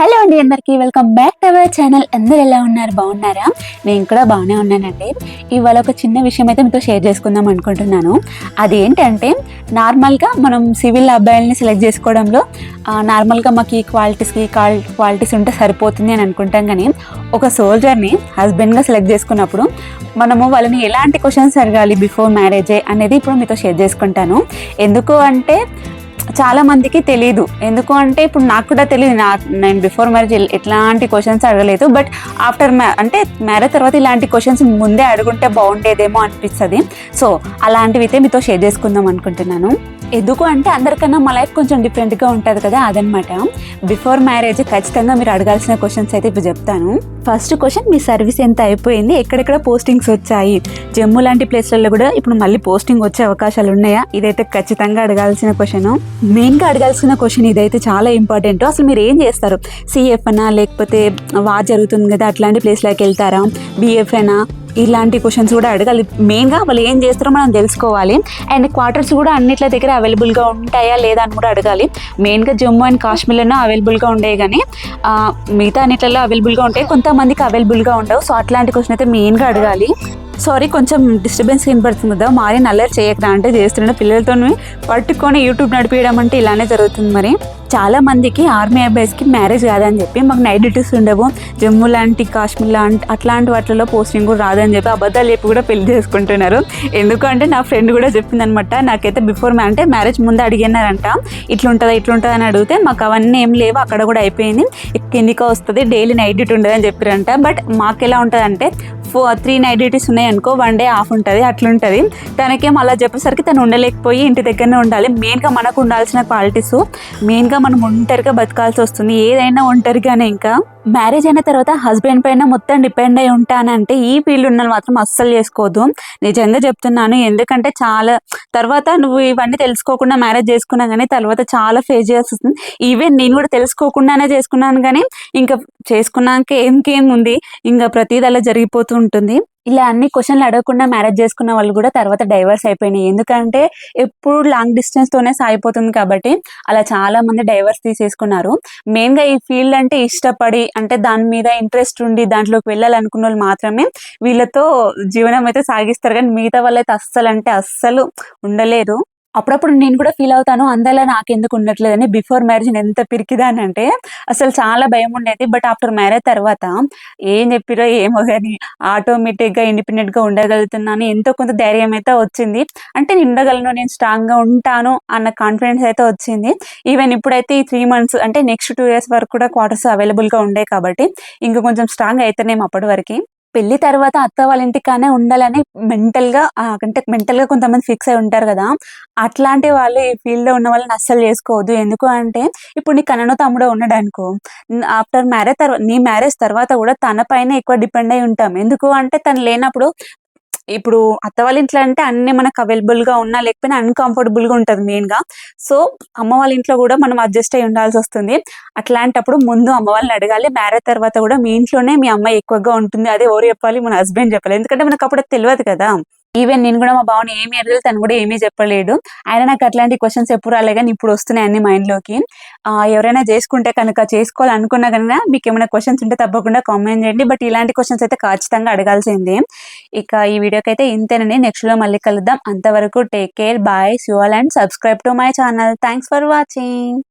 Hello అండి అందరికీ welcome back to our channel. అందరు ఎలా ఉన్నారు? బాగున్నారా? నేను కూడా బాగానే ఉన్నానండి. ఇవాళ ఒక చిన్న విషయం అయితే మీతో షేర్ చేసుకుందాం అనుకుంటున్నాను. అది ఏంటంటే నార్మల్గా మనం సివిల్ అబ్బాయిల్ని సెలెక్ట్ చేసుకోవడంలో నార్మల్గా మాకు ఈ క్వాలిటీస్కి క్వాలిటీస్ ఉంటే సరిపోతుంది అని అనుకుంటాం కానీ ఒక సోల్జర్ని హస్బెండ్గా సెలెక్ట్ చేసుకున్నప్పుడు మనము వాళ్ళని ఎలాంటి క్వశ్చన్స్ అడగాలి బిఫోర్ మ్యారేజే అనేది ఇప్పుడు మీతో షేర్ చేసుకుంటాను. ఎందుకు అంటే చాలా మందికి తెలియదు ఎందుకు అంటే ఇప్పుడు నాకు కూడా తెలియదు నా నేను బిఫోర్ మ్యారేజ్ ఎట్లాంటి క్వశ్చన్స్ అడగలేదు. బట్ ఆఫ్టర్ మ్యా అంటే మ్యారేజ్ తర్వాత ఇలాంటి క్వశ్చన్స్ ముందే అడుగుంటే బాగుండేదేమో అనిపిస్తుంది. సో అలాంటివి అయితే మీతో షేర్ చేసుకుందాం అనుకుంటున్నాను. ఎందుకు అంటే అందరికన్నా మా లైఫ్ కొంచెం డిఫరెంట్గా ఉంటుంది కదా అదనమాట. బిఫోర్ మ్యారేజ్ ఖచ్చితంగా మీరు అడగాల్సిన క్వశ్చన్స్ అయితే ఇప్పుడు చెప్తాను. ఫస్ట్ క్వశ్చన్ మీ సర్వీస్ ఎంత అయిపోయింది? ఎక్కడెక్కడ పోస్టింగ్స్ వచ్చాయి? జమ్మూ లాంటి ప్లేస్లలో కూడా ఇప్పుడు మళ్ళీ పోస్టింగ్ వచ్చే అవకాశాలు ఉన్నాయా? ఇదైతే ఖచ్చితంగా అడగాల్సిన క్వశ్చన్. మెయిన్గా అడగాల్సిన క్వశ్చన్ ఇదైతే చాలా ఇంపార్టెంట్. అసలు మీరు ఏం చేస్తారు? సిఎఫ్ అనా లేకపోతే వా జరుగుతుంది కదా అట్లాంటి ప్లేస్లోకి వెళ్తారా? బిఎఫ్ అయినా? ఇలాంటి క్వశ్చన్స్ కూడా అడగాలి. మెయిన్గా వాళ్ళు ఏం చేస్తారో మనం తెలుసుకోవాలి. అండ్ క్వార్టర్స్ కూడా అన్నిట్ల దగ్గర అవైలబుల్గా ఉంటాయా లేదా అని కూడా అడగాలి. మెయిన్గా జమ్మూ అండ్ కాశ్మీర్లోనూ అవైలబుల్గా ఉండేవి కానీ మిగతా అన్నిట్లలో అవైలబుల్గా ఉంటాయి కొంతమందికి అవైలబుల్గా ఉండవు. సో అట్లాంటి క్వశ్చన్ అయితే మెయిన్గా అడగాలి. సారీ కొంచెం డిస్టర్బెన్స్ కనపడుతుంది కదా. మారి నల్లరి చేయకరా అంటే చేస్తున్న పిల్లలతో పట్టుకొని యూట్యూబ్ నడిపించడం అంటే ఇలానే జరుగుతుంది మరి. చాలా మందికి ఆర్మీ అబ్బాయిస్కి మ్యారేజ్ కాదని చెప్పి మాకు నైట్ డ్యూటీస్ ఉండవు. జమ్మూ లాంటి కాశ్మీర్ లాంటి అట్లాంటి వాటిలో పోస్టింగ్ కూడా రాదని చెప్పి అబద్ధాలు చెప్పి కూడా పెళ్ళి చేసుకుంటున్నారు. ఎందుకంటే నా ఫ్రెండ్ కూడా చెప్పింది అనమాట నాకైతే బిఫోర్ అంటే మ్యారేజ్ ముందు అడిగినారంట. ఇట్లుంటుందా ఇట్లుంటుందా అని అడిగితే మాకు అవన్నీ ఏం లేవు అక్కడ కూడా అయిపోయింది. కిందికి వస్తుంది డైలీ నైట్ డ్యూటీ ఉండదని చెప్పారంట. బట్ మాకు ఎలా ఉంటుందంటే ఫో త్రీ నైట్ డ్యూటీస్ ఉన్నాయనుకో వన్ డే ఆఫ్ ఉంటుంది అట్లుంటుంది. తనకేం అలా చెప్పేసరికి తను ఉండలేకపోయి ఇంటి దగ్గరనే ఉండాలి. మెయిన్గా మనకు ఉండాల్సిన క్వాలిటీస్ మెయిన్గా మనం ఒంటరిగా బతకాల్సి వస్తుంది. ఏదైనా ఒంటరిగానే ఇంకా. మ్యారేజ్ అయిన తర్వాత హస్బెండ్ పైన మొత్తం డిపెండ్ అయి ఉంటానంటే ఈ ఫీల్డ్ ఉన్న మాత్రం అస్సలు చేసుకోవద్దు నిజంగా చెప్తున్నాను ఎందుకంటే చాలా తర్వాత నువ్వు ఇవన్నీ తెలుసుకోకుండా మ్యారేజ్ చేసుకున్నా కానీ తర్వాత చాలా ఫేస్ చేయాల్సి వస్తుంది. ఈవెన్ నేను కూడా తెలుసుకోకుండానే చేసుకున్నాను కానీ ఇంకా చేసుకున్నాక ఏంకేం ఉంది ఇంకా ప్రతిదీ అలా జరిగిపోతూ ఉంటుంది. ఇలా అన్ని క్వశ్చన్లు అడగకుండా మ్యారేజ్ చేసుకున్న వాళ్ళు కూడా తర్వాత డైవర్స్ అయిపోయినాయి. ఎందుకంటే ఎప్పుడు లాంగ్ డిస్టెన్స్ తోనే సాగిపోతుంది కాబట్టి అలా చాలా మంది డైవర్స్ తీసేసుకున్నారు. మెయిన్గా ఈ ఫీల్డ్ అంటే ఇష్టపడి అంటే దాని మీద ఇంట్రెస్ట్ ఉండి దాంట్లోకి వెళ్ళాలనుకున్న వాళ్ళు మాత్రమే వీళ్ళతో జీవనం అయితే సాగిస్తారు. కానీ మిగతా వాళ్ళైతే అస్సలు అంటే అస్సలు ఉండలేరు. అప్పుడప్పుడు నేను కూడా ఫీల్ అవుతాను అందులో నాకెందుకు ఉండట్లేదని బిఫోర్ మ్యారేజ్ నేను ఎంత పిరికిదానంటే అసలు చాలా భయం ఉండేది. బట్ ఆఫ్టర్ మ్యారేజ్ తర్వాత ఏం చెప్పిరో ఏమో కానీ ఆటోమేటిక్గా ఇండిపెండెంట్గా ఉండగలుగుతున్నాను. ఎంతో కొంత ధైర్యం అయితే వచ్చింది. అంటే నేను ఉండగలను నేను స్ట్రాంగ్గా ఉంటాను అన్న కాన్ఫిడెన్స్ అయితే వచ్చింది. ఈవెన్ ఇప్పుడైతే ఈ త్రీ మంత్స్ అంటే నెక్స్ట్ టూ ఇయర్స్ వరకు కూడా క్వార్టర్స్ అవైలబుల్గా ఉండే కాబట్టి ఇంకా కొంచెం స్ట్రాంగ్ అయితేనేమో అప్పటి వరకు. పెళ్ళి తర్వాత అత్త వాళ్ళ ఇంటికానే ఉండాలని మెంటల్గా అంటే మెంటల్గా కొంతమంది ఫిక్స్ అయి ఉంటారు కదా. అట్లాంటి వాళ్ళు ఈ ఫీల్డ్లో ఉన్న వాళ్ళని అస్సలు చేసుకోవద్దు. ఎందుకు అంటే ఇప్పుడు నీ కన్ననో తమ్ముడో ఉన్నాడు అనుకో ఆఫ్టర్ మ్యారేజ్ తర్వాత నీ మ్యారేజ్ తర్వాత కూడా తన పైన ఎక్కువ డిపెండ్ అయి ఉంటాం. ఎందుకు అంటే తను లేనప్పుడు ఇప్పుడు అత్త వాళ్ళ ఇంట్లో అంటే అన్ని మనకు అవైలబుల్గా ఉన్నా లేకపోయినా అన్కంఫర్టబుల్గా ఉంటుంది మెయిన్గా. సో అమ్మ వాళ్ళ ఇంట్లో కూడా మనం అడ్జస్ట్ అయి ఉండాల్సి వస్తుంది. అట్లాంటప్పుడు ముందు అమ్మ వాళ్ళని అడగాలి. మ్యారేజ్ తర్వాత కూడా మీ ఇంట్లోనే మీ అమ్మాయి ఎక్కువగా ఉంటుంది. అదే ఎవరు చెప్పాలి మన హస్బెండ్ చెప్పాలి. ఎందుకంటే మనకు అప్పుడు తెలియదు కదా. ఈవెన్ నేను కూడా మా బావని ఏమి అడగలేదు తను కూడా ఏమీ చెప్పలేడు ఆయన నాకు అట్లాంటి క్వశ్చన్స్ ఎప్పుడు రాలే కానీ ఇప్పుడు వస్తున్నాయి అన్ని మైండ్లోకి. ఎవరైనా చేసుకుంటే కనుక చేసుకోవాలనుకున్నా కనుక మీకు ఏమైనా క్వశ్చన్స్ ఉంటే తప్పకుండా కామెంట్ చేయండి. బట్ ఇలాంటి క్వశ్చన్స్ అయితే ఖచ్చితంగా అడగాల్సిందే. ఇక ఈ వీడియోకి అయితే ఇంతేనండి. నెక్స్ట్లో మళ్ళీ కలుద్దాం. అంతవరకు take care bye you and subscribe to my channel thanks for watching